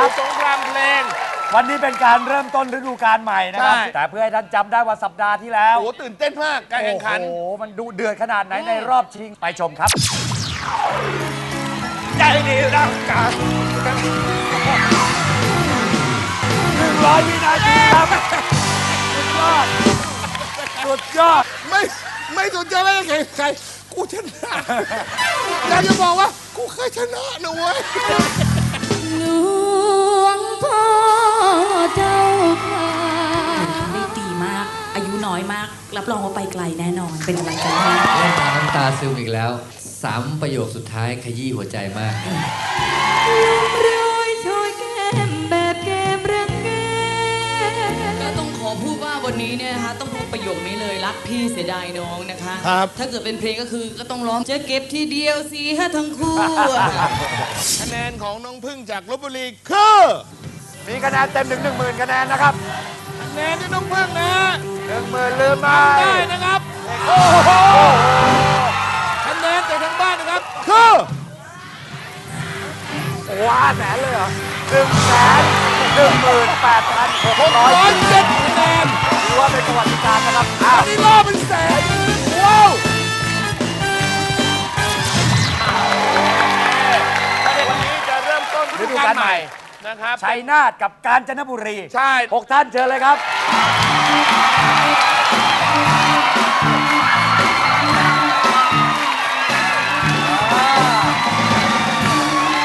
สู่สงครามเพลง วันนี้เป็นการเริ่มต้นฤดูกาลใหม่นะครับ ใช่ แต่เพื่อให้ท่านจำได้ว่าสัปดาห์ที่แล้ว โอ้โหตื่นเต้นมากการแข่งขัน โอ้โห มันดูเดือดขนาดไหนในรอบชิง ไปชมครับ ใจดีรักกัน100วินาทีครับ สุดยอด สุดยอด ไม่ไม่สนใจว่าจะแข่งใครกูชนะอยากจะบอกว่ากูเคยชนะนะเว้ยหลวงพ่อ เจ้าค่ะได้ดีมาก อายุน้อยมาก รับรองว่าไปไกลแน่นอน เป็นกำลังใจให้เล่นมาน้ำตาซึมอีกแล้วสามประโยคสุดท้ายขยี้หัวใจมากรอยชอยแก้มแบบเกมรังแกก็ต้องขอพูดว่าวันนี้เนี่ยนะคะต้องพูดประโยคนี้เลยรักพี่เสียดายน้องนะคะครับถ้าเกิดเป็นเพลงก็คือก็ต้องร้องจะเก็บทีเดียวสีห้าทั้งคู่คะแนนของน้องพึ่งจากลบบุรีคือ มีคะแนนเต็มถึง 10,000คะแนนนะครับคะแนนที่น้องพึ่งนะ10,000ลืมไปได้นะครับโอ้โหคะแนนจากทางบ้านนะครับคือว้าแสนเลยเหรอหนึ่งแสนหนึ่งหมื่นแปดพันหกร้อยร้อยเจ็ดคะแนนถือว่าเป็นประวัติศาสตร์นะครับอ้าอัวนนี้ล่อเป็นแสนว้าววันนี้จะเริ่มต้นฤดูกาลใหม่ นะครับ ชัยนาทกับกาญจนบุรีใช่ หกท่านเชิญเลยครับ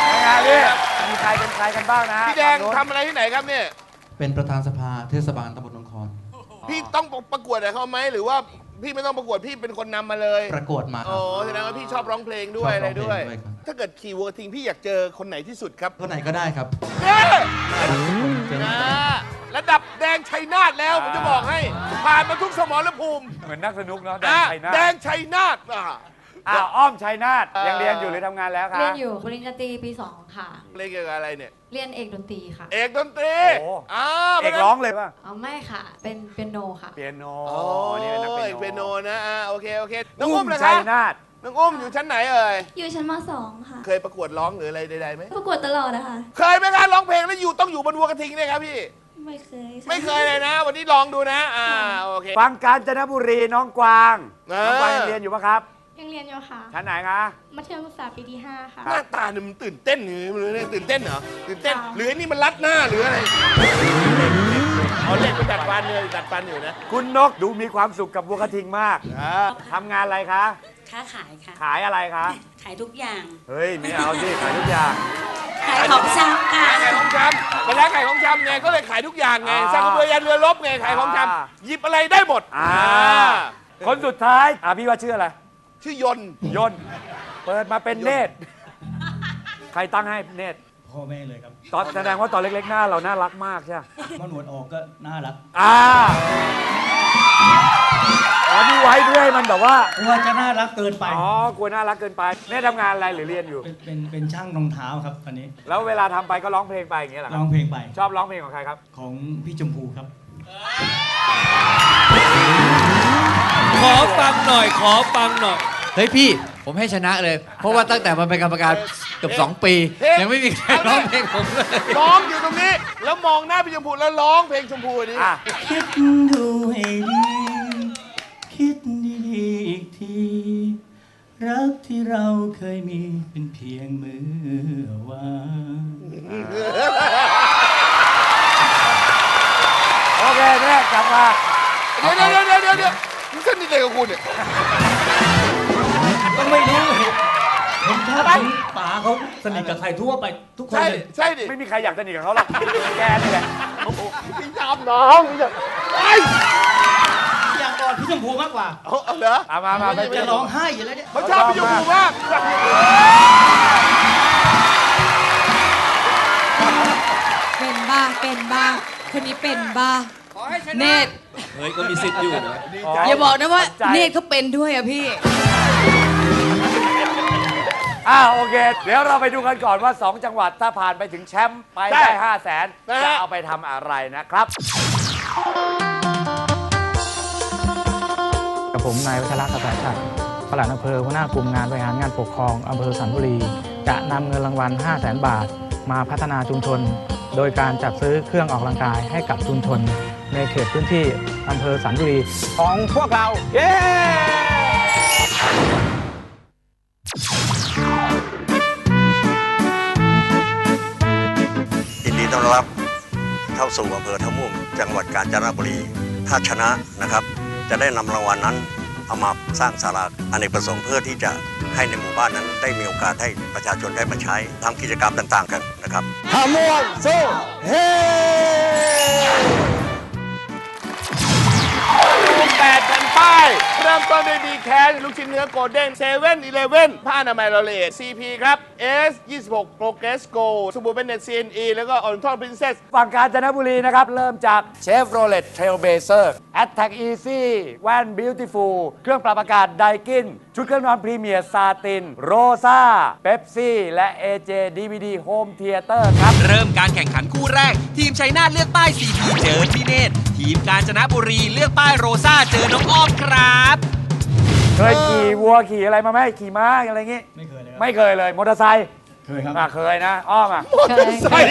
เป็นไงพี่มีใครเป็นใครกันบ้างนะพี่แดงฝั่นู้นทำอะไรที่ไหนครับเนี่ย เป็นประธานสภาเทศบาลตำบลหนองคอนพี่ต้องประกวดกับเขาไหมหรือว่าพี่ไม่ต้องประกวดพี่เป็นคนนำมาเลย ประกวดมาคโอ้รับแสดงว่าพี่ชอบร้องเพลงด้วยชอบอะไรร้องเพลงด้วยด้วยครับ ถ้าเกิดขี่วัวทิงพี่อยากเจอคนไหนที่สุดครับคนไหนก็ได้ครับเน่เจอนะระดับแดงชัยนาทแล้วผมจะบอกให้ ผ่านมาทุกสมรภูมิเหมือนนักสนุกเนาะแดงอะชัยนาแดทงชัยนาทอะ อ้าวอ้อมชัยนาทเอ่อยังเรียนอยู่หรือทำงานแล้วคะเรียนอยู่ปริญญาตรีปี 2 ค่ะ เล่นเกี่ยวกับอะไรเนี่ย เรียนเอกดนตรีค่ะ เอกดนตรีโอ้ อ้าเอกร้องเลยป่ะเอาไม่ค่ะ เป็นเปียโนค่ะ เปียโนโอ้นี่เป็นนักเอเปียกโนเปียโนนะอ่าโอเคโอเคน้องอุ้อุ้มมนะชัคะยนาทน้องอุ้มอยู่ชั้นไหนเอ่ยอยู่ชั้นม2ค่ะ เคยประกวดร้องหรืออะไรใดๆไหมประกวดตลอดนะคะ เคยไหมคะร้องเพลงแล้วอยู่ต้องอยู่บนวัวกระทิงเนี่ยครับพี่ ไม่เคยะไม่เคยเลยนะ วันนี้ลองดูนะ อ่าโอเค ฟังกาญจนบุรีน้องกวางเออน้องกวางยังเรียนอยู่ปะครับ ยังเรียนอยู่ค่ะ ชั้นไหนคะ มัธยมศึกษาปีที่ 5 ค่ะ หน้าตาเนี่ยมันตื่นเต้นหรือมันเนี่ยตื่นเต้นเหรอตื่นเต้นค่ะหรือไอ้นี่มันรัดหน้าหรืออะไรเอาเล่นไปดัดฟันเลยดัดฟันอยู่นะคุณนกดูมีความสุขกับวัวกระทิงมากอ่าทำงานอะไรคะ ค้าขายค่ะ ขายอะไรคะ ขายทุกอย่าง เฮ้ยไม่เอาสิขายทุกอย่าง ขายของชำค่ะ ขายไก่ของชำเป็นร้านไก่ของชำไงก็เลยขายทุกอย่างไงอ่าสร้างกระเบือยันเรือรบไงขายของชอ่าำหยิบอะไรได้หมดอ่า คนสุดท้ายอะพี่ว่าชื่ออะไร ชื่อยนต์ยนต์เปิดมาเป็นเนตรใครตั้งให้เนตรพ่อแม่เลยครับตอนแสดงว่าตอนเล็กๆหน้าเราน่ารักมากใช่ไหมมอหนวดออกก็น่ารักอ่าอ๋อนี่ไว้เพื่อให้มันแบบว่ากลัวจะน่ารักเกินไปอ๋อกลัวน่ารักเกินไปเนตรทำงานอะไรหรือเรียนอยู่ เป็นเป็นเป็นช่างรองเท้าครับตอนนี้แล้วเวลาทำไปก็ร้องเพลงไปอย่างเงี้ยเหรอคร้รัอบงเพลงไปชอบร้องเพลงของใครครับ ของพี่ชมพูครับ ขอฟังหน่อย ขอฟังหน่อย เฮ้ยพี่ผมให้ชนะเลย เพราะว่าตั้งแต่มันเป็นกรรมการเกือบสองปี ยังไม่มีใครร้องเพลงผมเลยร้องอยู่ตรงนี้ แล้วมองหน้าพี่ชมพูแล้วร้องเพลงชมพูอันนี้อะคิดดูให้ดีคิดดีๆอีกทีรักที่เราเคยมีเป็นเพียงมือวานโอเคเนตรกลับมาเดี๋ยวเดี๋ยวเดี๋ยวเดี๋ยวเดี๋ยวนี่สนิทเลยกับคุณเนี่ย ก็ไม่รู้เห็นเห็นภาพถึงป๋าเขาสนิทกับใครทั่วไปทุกคนใช่เลยใช่ดิ ไม่มีใครอยากสนิทกับเขาหรอกแกนี่แหละพี่ยามน้องพี่ยามไอ้ยอยากกอดพี่ชมพูมากกว่าเอาเอาเหรอเอามามาไปจะร้องไห้อยู่แล้วเนี่ยเขาชอบพี่ชมพูมากเป็นบ้าเป็นบ้าคนนี้เป็นบ้าเนตรเฮ้ยก็มีสิทธิ์อยู่นะอย่าบอกนะว่าใจเนตรเขาเป็นด้วยอะพี่ อ่าโอเค เดี๋ยวเราไปดูกันก่อนว่า 2 จังหวัดถ้าผ่านไปถึงแชมป์ไปได้ 5 0 0แสนจะเอาไปทำอะไรนะครับ กับผมนายวัชระกระสายชัดปลัดอำเภอหัวหน้ากลุ่มงานบริหารงานปกครองอำเภอสันบุรี จะนำเงินรางวัล 5 0 0แสนบาท มาพัฒนาชุมชน โดยการจัดซื้อเครื่องออกกำลังกายให้กับชุมชน ในเขตพื้นที่อำเภอสันบุรี ของพวกเรา เย้ รับเข้าสู่อำเภอท่าม่วงจังหวัดกาญจนบุรี ถ้าชนะนะครับ จะได้นำรางวัลนั้นเอามาสร้างศาลาอเนกประสงค์เพื่อที่จะให้ในหมู่บ้านนั้นได้มีโอกาสให้ประชาชนได้มาใช้ทำกิจกรรมต่าง ๆ กันนะครับท่าม่วงสู้เฮ้ ริ่มต้นด้วยดีแคสลูกชิ้นเนื้อโกลเด้นเซเว่นอีเลฟเว่นผ้าอนามัยเรเลท CP ครับ S 26 Progress Go สโกสบู่เป็นเน็ต CNE แล้วก็ออริทอลพรินเซสฝั่งกาญจนบุรีนะครับ เริ่มจากเชฟโรเลตเทรลเบเซอร์ Attack Easy แว่น Beautiful เครื่องปรับอากาศไดกิน ชุดเครื่องนอนพรีเมียร์ซาติน โรซาเ e ปซี่และ AJ DVD Home Theater ครับ เริ่มการแข่งขันคู่แรก ทีมชัยนาทเลือกป้าย CP เจอพี่เนตร ทีมกาญจนบุรีเลือกป้ายโรซ่าเจอน้องอ้อมครับ เคยขี่วัวขี่อะไรมาไหมขี่ม้าอะไรอย่างงี้ ไม่เคยเลยครับ ไม่เคยเลยมอเตอร์ไซค์เคยครับ อะเคยนะ อ้อมอะเคย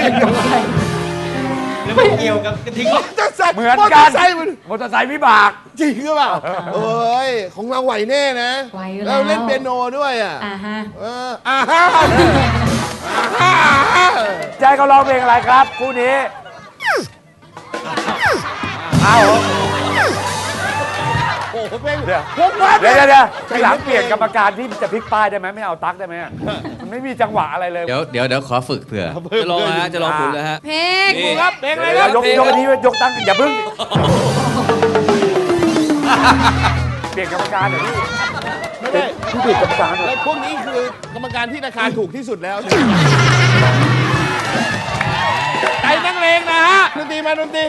แล้วมันเกี่ยวกับกระทิงจะใส่เหมือนมอเตกัอนร์ไซค์มันมอเตอร์ไซค์วิบาก จริงหรือเปล่าเอ้ย ของเราไหวแน่นะไหวอยู่แล้วเราเล่นเปียโนด้วยอะอ่าฮะ เอออ่าฮะอ่าฮะใจเขาร้องเพลงอะไรครับคู่นี้ เอาโอ้โหเพลงเดี๋ยวผมว่าเดี๋ยวเดี๋ยวเดี๋ยวทีหลังเปลี่ยนกรรมการที่จะพลิกป้ายได้ไหมไม่เอาตั๊กได้ไหมอะมันไม่มีจังหวะอะไรเลยเดี๋ยวเดี๋ยวเดี๋ยวขอฝึกเผื่อ จะลองนะฮะจะลองหมุนเลยฮะ เพลงนี่ ครับเพลงอะไรคเดี๋รัยบวยกยกอันนี้ยกตั้งอย่าเพิ่งเปลี่ยนกรรมการเหรอพี่ไม่ได้พี่เปลี่ยนกรรมการเหรอแล้วพวกนี้คือกรรมการที่ราคาถูกที่สุดแล้วใจนักเลงนะฮะดนตรีมาดนตรี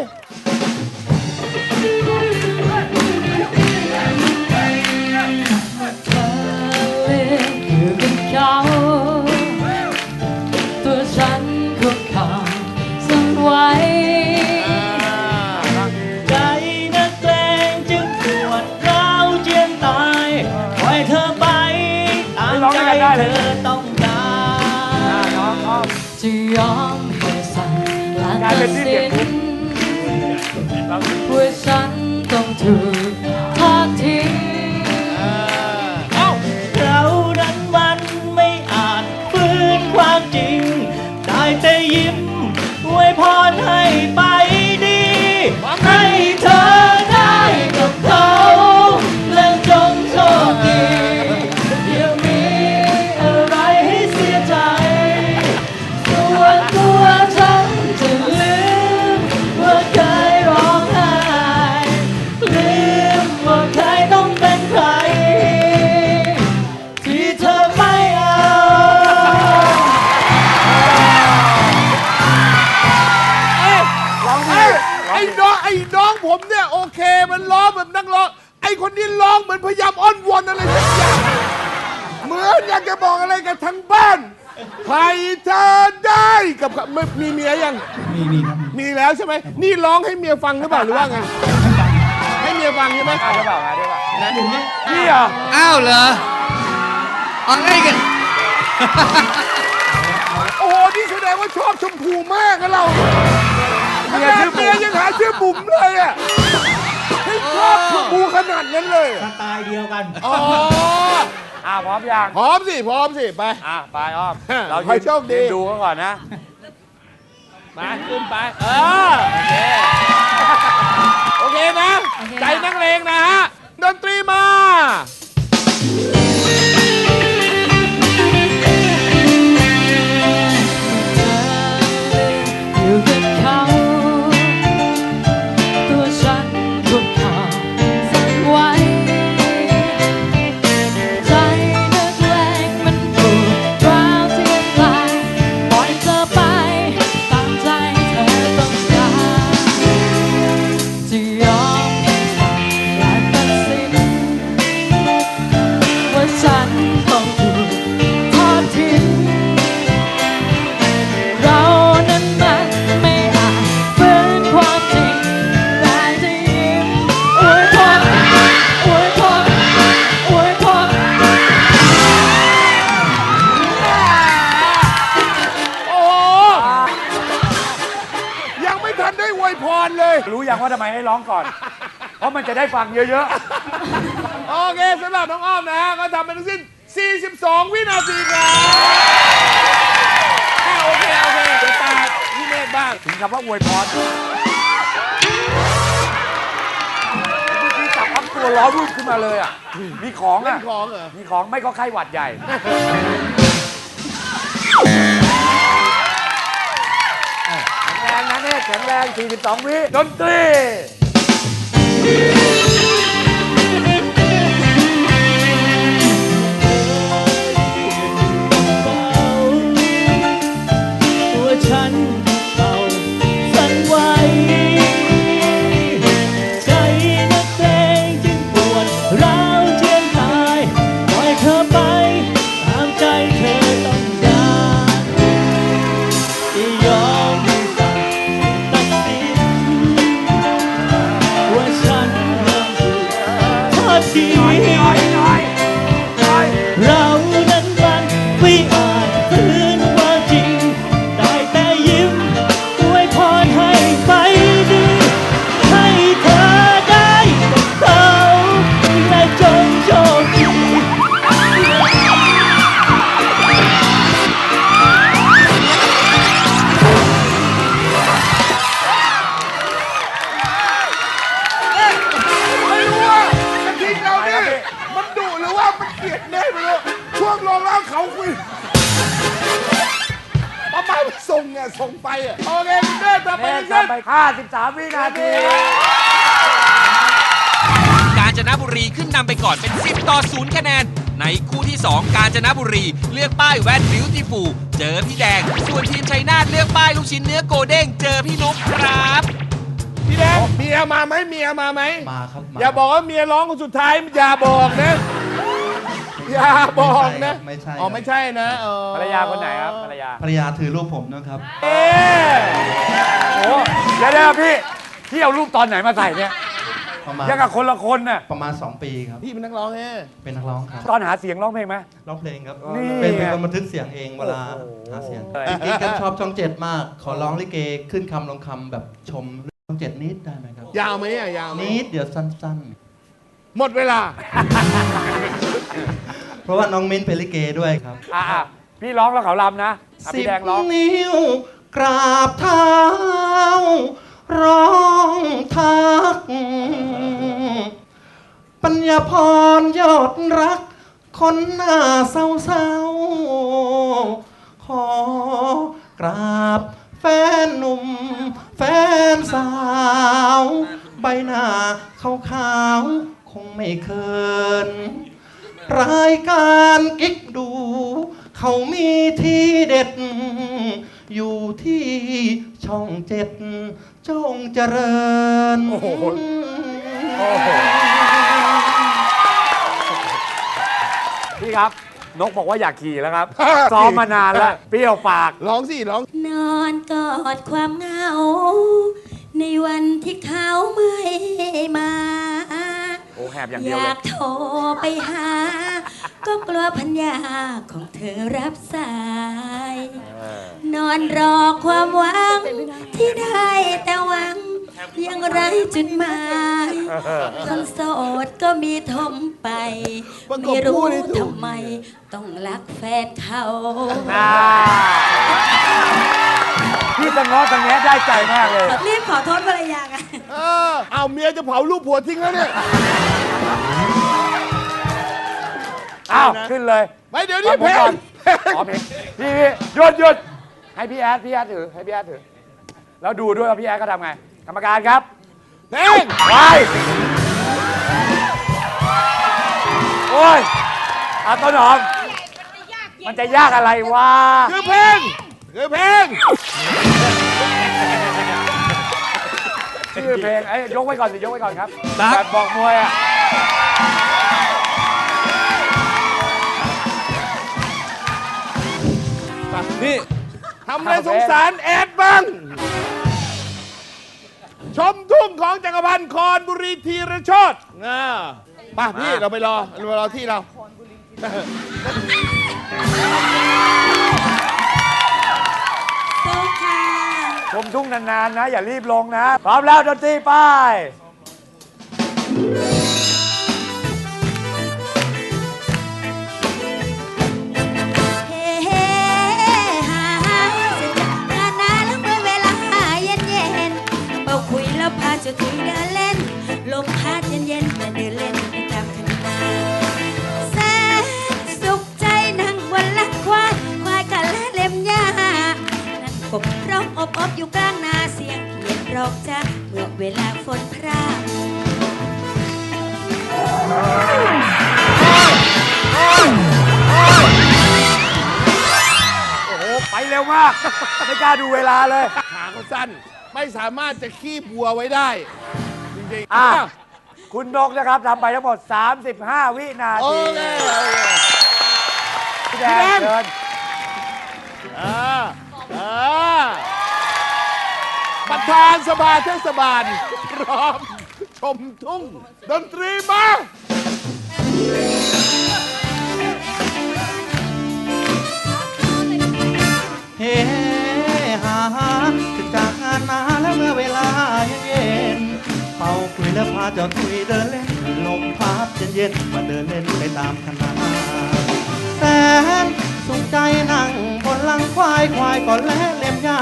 ช่ไหมนี่ร้องให้เมียฟังหรือเปล่าหรือว่าไงให้เมียฟังใช่ไหมอะได้เปล่าอะได้เปล่านะหนุ่มเนี่ยพี่เหรออ้าวเหรอเอาไงกันโอ้โหนี่แสดงว่าชอบชมพูมากนะเราเมีเมียยชื่ชื่ออบุ๋มเมียยังหาชื่อบุ๋มเลยอะให้ชอบชมพูขนาดนั้นเลยสไตล์เดียวกันอ๋ออะพร้อมยังพร้อมสิพร้อมสิไปอะไปอ้อมเราขอให้โชคดียืนดูเขาก่อนนะ มาขึ้นไป เออ โอเคนะโอเคใจนักเลงนะฮะ ดนตรีมา ได้ฟังเยอะโอเคสำหรับน้องอ้อมนะฮะก็ทำไปทั้งสิ้น 42 วินาทีครับอะโอเคโอเคเดี๋ยวตาพี่เมฆบ้างๆถึงคำว่าอวยพรเมื่อกี้จับพับตัวล้อรุ่นขึ้นมาเลยอะ มีของเล่อะนของเหรอ มีของไม่ก็ไข้หวัดใหญ่ แข็งแรงนะเนี่ยแข็งแรง 42 วิดนตรี ตั บิวตี้ฟูลเจอพี่แดง ส่วนทีมชัยนาทเลือกป้ายลูกชิ้นเนื้อโกเด้งเจอพี่นุ๊กครับ พี่แดงเมียมาไหมเมียมาไหมมาครับมา อย่าบอกว่าเมียร้องคนสุดท้ายอย่าบอกนะ อย่าบอกนะไม่ใช่ครับอ๋อไม่ใช่นะเออภรรยาคนไหนครับภรรยาภรรยาถือรูปผมนะครับ เอ๊ะโอ้เดี๋ยวเดี๋ยวพี่พี่เอารูปตอนไหนมาใส่เนี่ย ประมาณยังกับคนละคนน่ะประมาณ 2 ปีครับ พี่เป็นนักร้องแน่เป็นนักร้องครับตอนหาเสียงร้องเพลงไหม ร้องเพลงครับนี่เป็นเป็นไงคนบันทึกเสียงเองเวลาโอ้โหหาเสียงเออจริงๆก็ชอบช่องเจ็ดมาก ขอร้องลิเกขึ้นคำลงคำแบบชมช่องเจ็ดนิดได้ไหมครับ ยาวไหมอะยาวไหมนิดเดี๋ยวสั้น หมดเวลา ๆ เพราะว่าน้องมิ้นเป็นลิเกด้วยครับอะอะพี่ร้องแล้วเขาลำนะอะสิพี่บแดงร้อง นิ้วกราบเท้า ร้องทัก ปัญญาพรยอดรัก คนหน้าเศร้าเศร้าๆขอกราบแฟนหนุ่ม แฟนสาว ใบหน้าขาวขาวคงไม่เคิน รายการกิ๊กดู เขามีที่เด็ด อยู่ที่ช่องเจ็ด จงเจริญ โอ้โห โอ้โห พี่ครับ นกบอกว่าอยากขี่แล้วครับ ซ้อมมานานแล้ว เปรี้ยวปาก ร้องสิร้อง นอนกอดความเหงา ในวันที่เขาไม่มา โอ้แหบอย่างอเดียวเลยยากโทรไปหา ก็กลัวพัญญาของเธอรับสายนอนรอความหวังที่ได้แต่หวัง ยังไรจุดหมายคนโสดก็มีทมไปประกบไม่รู้คู่นี่ถูกทำไม ต้องรักแฟนเขาอ่าพี่สงอสังแงะได้ใจมากเลยรีบขอโทษภรรยากันเออเอาเมียจะเผาลูกผัวทิ้งแล้วเนี่ยอ้าวขึ้นเลยไม่เดี๋ยวนี้ฟังผมเพลก่อนงอ๋อเพลงพี่พี่หยุดหยุดให้พี่แอดพี่แอดถือให้พี่แอดถือแล้วดูด้วยว่าพี่แอดก็ทำไง กรรมการครับเพลงไปโอ้ยอาต้นหอม มันจะยากอะไรวะคือเพลงคือเพลงชื่อเพลงไอ้ยยกไว้ก่อนสิยกไว้ก่อนครับตั๊กแบบบอกมวยอะนี่ทำอะไรสงสารแอดบ้าง ชมทุ่งของจักรพันธ์คอนบุรีธีรโชดอ่าไป่ะพี่เราไปรอเราไปรอที่เราโตค่ะชมทุ่งนานๆนะ อย่ารีบลงนะ พร้อมแล้วดนตรีไป้ ไม่กล้าดูเวลาเลย ขาเขาสั้น ไม่สามารถจะขี้บัวไว้ได้ จริงๆอะอ้าวคุณนกนะครับทำไปทั้งหมด 35 วินาโอทีเคโอเคพี่แดพี่งแดงเชิญอ่าอ่าประธานสภาเทศบาลพร้อม ชมทุ่ง ดนตรีมาเฮ้ห เมื่อเวลาเย็นเป่าคุยแล้วพาเจ้าคุยเดินเล่นลมพัดเย็นๆมาเดินเล่นไปตามคณะแสนสุขใจนั่งบนหลังควายควายก่อนและเล็มหญ้า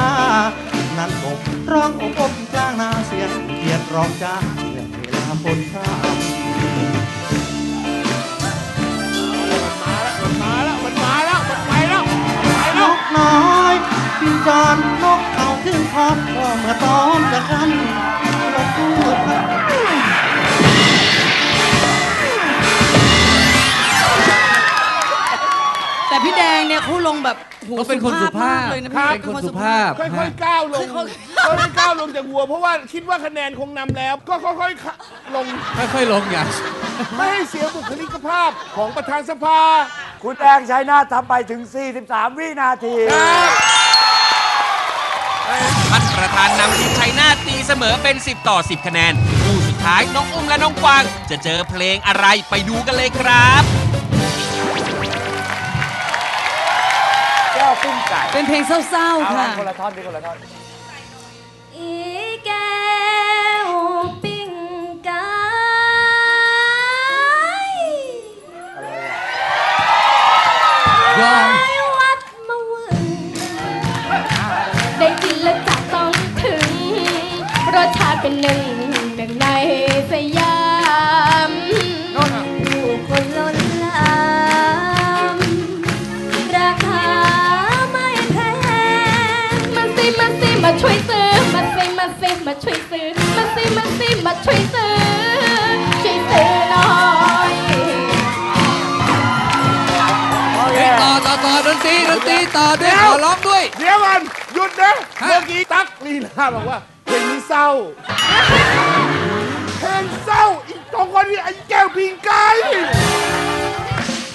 นั่นกบร้องอบอบกลางนาเสียงเกียดร้องจ้าเรื่องเวลาฝนพรำมันมาแล้วมันมาแล้วมันไปแล้วไปแล้วกน้อย บินจอนนกเขาขึ้นพอดก็เมื่อตอนจะกันนกพูดพัดแต่พี่แดงเนี่ยเขาลงแบบโหเขาเป็นคนสุภาพมกเลยนะครัพี่บเป็นคนสุภาพ ค่อยๆก้าวลงค่อยๆก้าวลงจากวัว เพราะว่าคิดว่าคะแนนคงนำแล้ว ก็ค่อยๆลงค่อยๆลงอย่างไม่ให้เสียบุคลิกภาพของประธานสภา คุณแดงชัยนาททำไปถึง 43 วินาที ท่านประธานนำทีมชัยนาทตีเสมอเป็น 10 ต่อ 10 คะแนนคู่สุดท้ายน้องอุ้มและน้องกวาง จะเจอเพลงอะไรไปดูกันเลยครับแก้วปิ้งไก่เป็นเพลงเศร้า เอาๆ ค่ะ คนละท่อนดิคนละท่อน ตรีต่อด้วยขอร้องด้วย เดี๋ยวก่อนหยุดนะฮะเมื่อกี้ตั๊กลีลาบอกว่าเพลงนี้เศร้าเพลงเศร้าอีกสองคนนี่ไอ้แก้วพิงไก่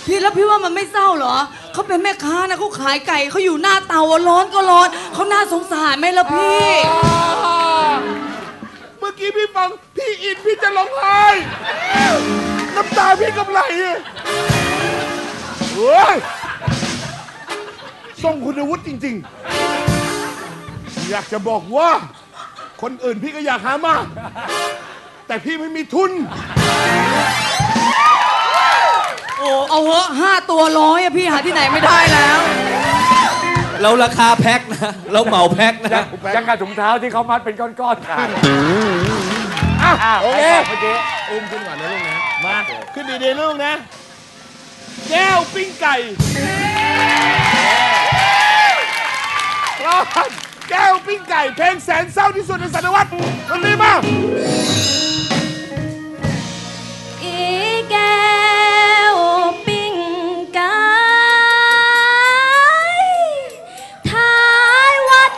พี่แล้วพี่ว่ามันไม่เศร้าเหรอ เขาเป็นแม่ค้านะเขาขายไก่เขาอยู่หน้าเตาอะร้อนก็ร้อนเขาน่าสงสารไหมล่ะพี่ เมื่อกี้พี่ฟังพี่อินพี่จะร้องไห้น้ำตาพี่กำไหลอะเฮ้ย ทรงคุณวุฒิจริง ๆ อยากจะบอกว่า คนอื่นพี่ก็อยากหามาก แต่พี่ไม่มีทุน โอ้เอาเหอะห้าตัวร้อยอะพี่หาที่ไหนไม่ได้แล้ว เราราคาแพ็คนะเราเหมาแพ็คนะ ยังกับถุงเท้าที่เขามัดเป็นก้อนๆขาดอะอ้าวโอเคใครตอบเมื่อกี้อุ้มขึ้นก่อนนะลูกนะ มา ขึ้นดีๆลูกนะ แก้วปิ้งไก่ อดแก้วปิ้งไก่เพลงแสนเศร้าที่สุดในศตวรรษดนตรีมาอีแก้วปิ้งไก่ท้ายวัด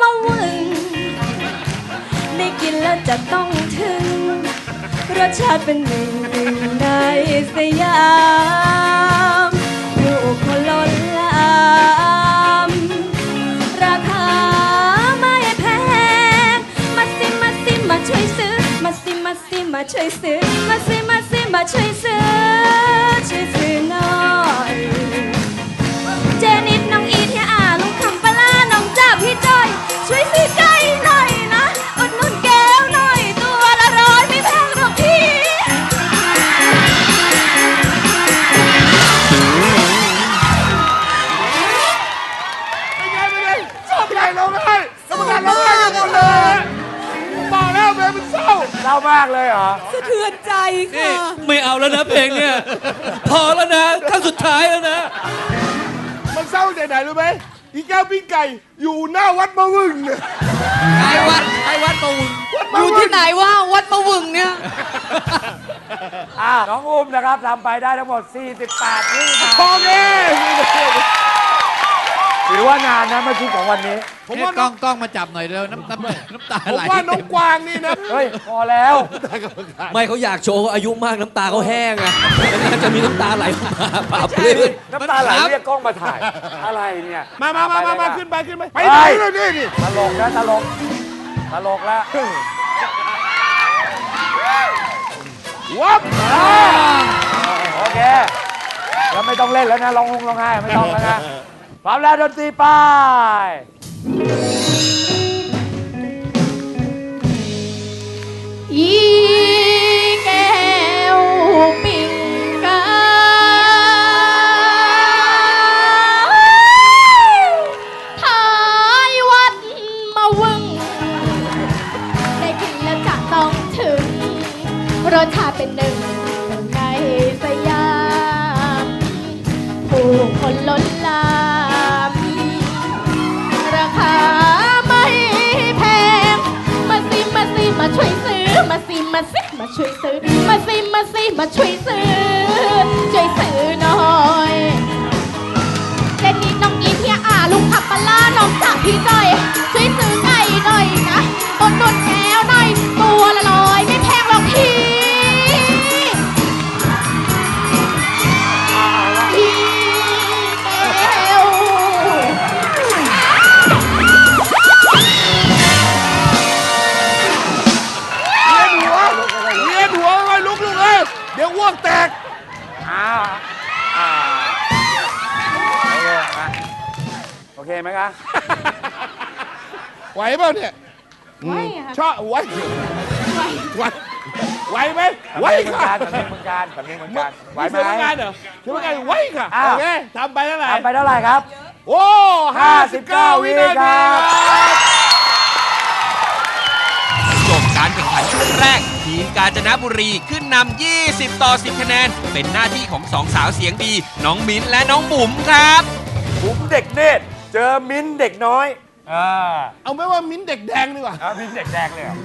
มาวึงได้กินแล้วจะต้องถึงรสชาติเป็นหนึ่งในสยาม มาสิมาช่วยซื้อ มาสิมาสิมาช่วยซื้อ ช่วยซื้อหน่อย เจนิดน้องอีทเฮียอาลุงคำปลาร้าน้องจ้าพี่จอย ปิ้งไก่อยู่หน้าวัดมะวึงเนี่ย ไอ้วัดไอ้วัดประวุนอยู่ที่ไหนว่าวัดมะวึงเนี่ยอ่าน้องอุ้มนะครับทำไปได้ทั้งหมด 48วินาพอทีแม่ ถือว่างานนะไม่คิดของวันนี้ ผมเนี่ยว่ากล้น้อองงกล้องมาจับหน่อยเร็วน้ำน้ำน้ำตาผมไหลว่าน้องกวางนี่นะเฮ้ย พอแล้ว ไม่เขาอยากโชว์ว่าอายุมากน้ำตาเขาแห้งอะน่าจะมีน้ำตาไหลออกมาปราบปลื้มน้ำตาไหลเรียกกล้องมาถ่าย อะไรเนี่ยมามามามามาไปขึ้นเลยไปขึ้นไปไปไปไหนเลยนี่นี่ตลกนะตลกตลกแล้ววับโอเค แล้วไม่ต้องเล่นแล้วนะร้องฮงร้องไห้ไม่ต้องแล้วนะ พร้อมแล้วดนตรีไปอีแก้วปิ่งกาท้ายวัดมาวึงได้กินแล้วจะต้องถึง รสชาติเป็นหนึ่งในสยาม ผู้คนล้นหลาม มาสิมาช่วยซื้อ มาสิมาสิมาช่วยซื้อ ช่วยซื้อหน่อยเจนนี่น้องอีเทียอาลุงขับปลาล่าน้องจากพี่จอย ช่วยซื้อไก่หน่อยนะอดหนุนแก้วหน่อย ไหมคะ ไหวเปล่าเนี่ยไหวค่ะชอบไหวไหวไหวไหมไหวเหมือนค่ะกันแบบนี้เหมือนกันแบบนี้เหมือนกันไหวไหมเสียงงานเหรอเสียงงานไหวค่ะอ้าวโอเคทำไปเท่าไหร่ทำไปเท่าไหร่ครับ โอ้ห้าสิบเก้า59วินาทีครับจบการแข่งขันช่วงแรก ทีมกาญจนบุรีขึ้นนำ20 ต่อ 10 คะแนน เป็นหน้าที่ของสองสาวเสียงดี น้องมิ้นและน้องบุ๋มครับบุ๋มเด็กเนตร เจอมิ้นท์เด็กน้อย อ่าเอาไหมว่ามิ้นท์เด็กแดงดีกว่า เอามิ้นท์เด็กแดงเลยเหรอ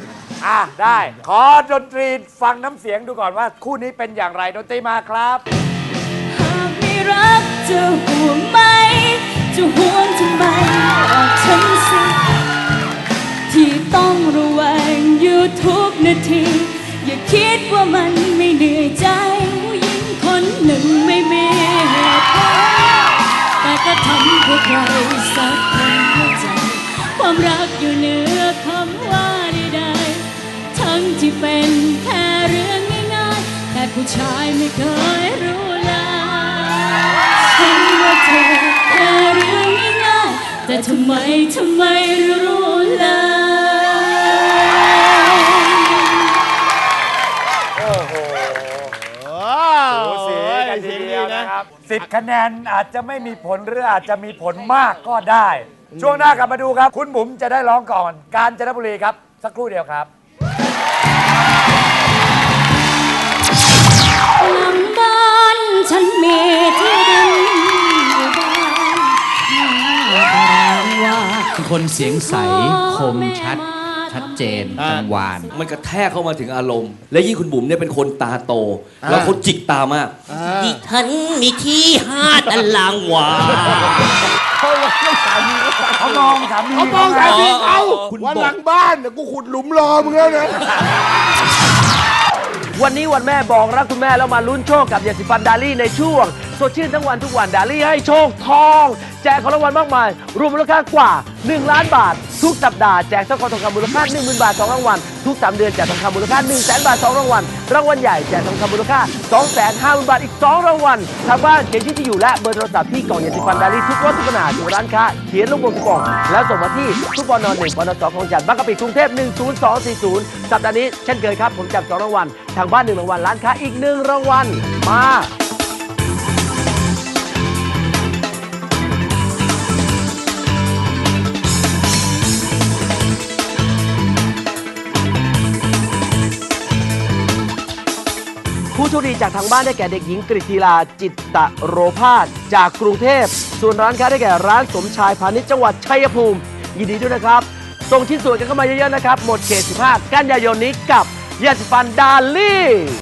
อะได้ ขอดนตรีฟังน้ำเสียงดูก่อนว่า คู่นี้เป็นอย่างไรดนตรีมาครับ หากไม่รักจะห่วงไหม ทำไมรู้เลยสูสีกันทีเดียวนะครับ สิบคะแนนอาจจะไม่มีผลหรืออาจจะมีผลมากก็ได้ ช่วงหน้ากลับมาดูครับ คุณบุ๋มจะได้ร้องก่อน การจนบุรีครับ สักครู่เดียวครับลังบ้านฉันมี วาคนเสียงใสคมชัด ชัดเจนกังวาน มันกระแทกเข้ามาถึงอารมณ์ และยิ่งคุณบุ๋มเนี่ยเป็นคนตาโต แล้วคนจิกตามากดิฉันมีที่ห้าตารางวาเขามองสามีเขามองสามีเขาคุณวันบอกหลังบ้านเนี่ยกูขุดหลุมรอมึงแล้วนะวันนี้วันแม่บอกรักคุณแม่แล้วมาลุ้นโชคกับยาสีฟันดาลี่ในช่วง สดชื่นทั้งวันทุกวันดาลี่ให้โชคทอง แจกของรางวัลมากมาย รวมมูลค่ากว่า 1 ล้านบาท ทุกสัปดาห์แจกสร้อยคอทองคำมูลค่า10,000 บาท 2 รางวัล ทุก 3 เดือนแจกทองคำมูลค่า1 0 0 0 0 บาท 2 รางวัล รางวัลใหญ่แจกทองคำมูลค่า250,000 บาทอีก 2 รางวัลทางบ้านเขียนชื่อที่อยู่และเบอร์โทรศัพท์ที่กล่องยาสีฟันดาลี่ทุกรถทุกขนาดทุกร้านค้าเขียนลงบนกล่อง แล้วส่งมาที่ทุกปอนอนหนึ่งปอนอสองของจันทร์บางกะปิกรุงเทพ10240 สัปดาห์นี้เช่นเคยครับผมจับสองรางวัลทางบ้านหนึ่งรางวัลร้านค้าอีกหนึ่งรางวัลมาู้โชคดีจากทางบ้านได้แก่เด็กหญิงกฤติลาจิตตะโรพาสจากกรุงเทพ ส่วนร้านค้าได้แก่ร้านสมชายพาณิชย์จังหวัดชัยภูมิ ยินดีด้วยนะครับ ส่งชิ้นส่วนกันเข้ามาเยอะๆนะครับ หมดเขต 15 กันยายนนี้กับยาสีฟันดาลี่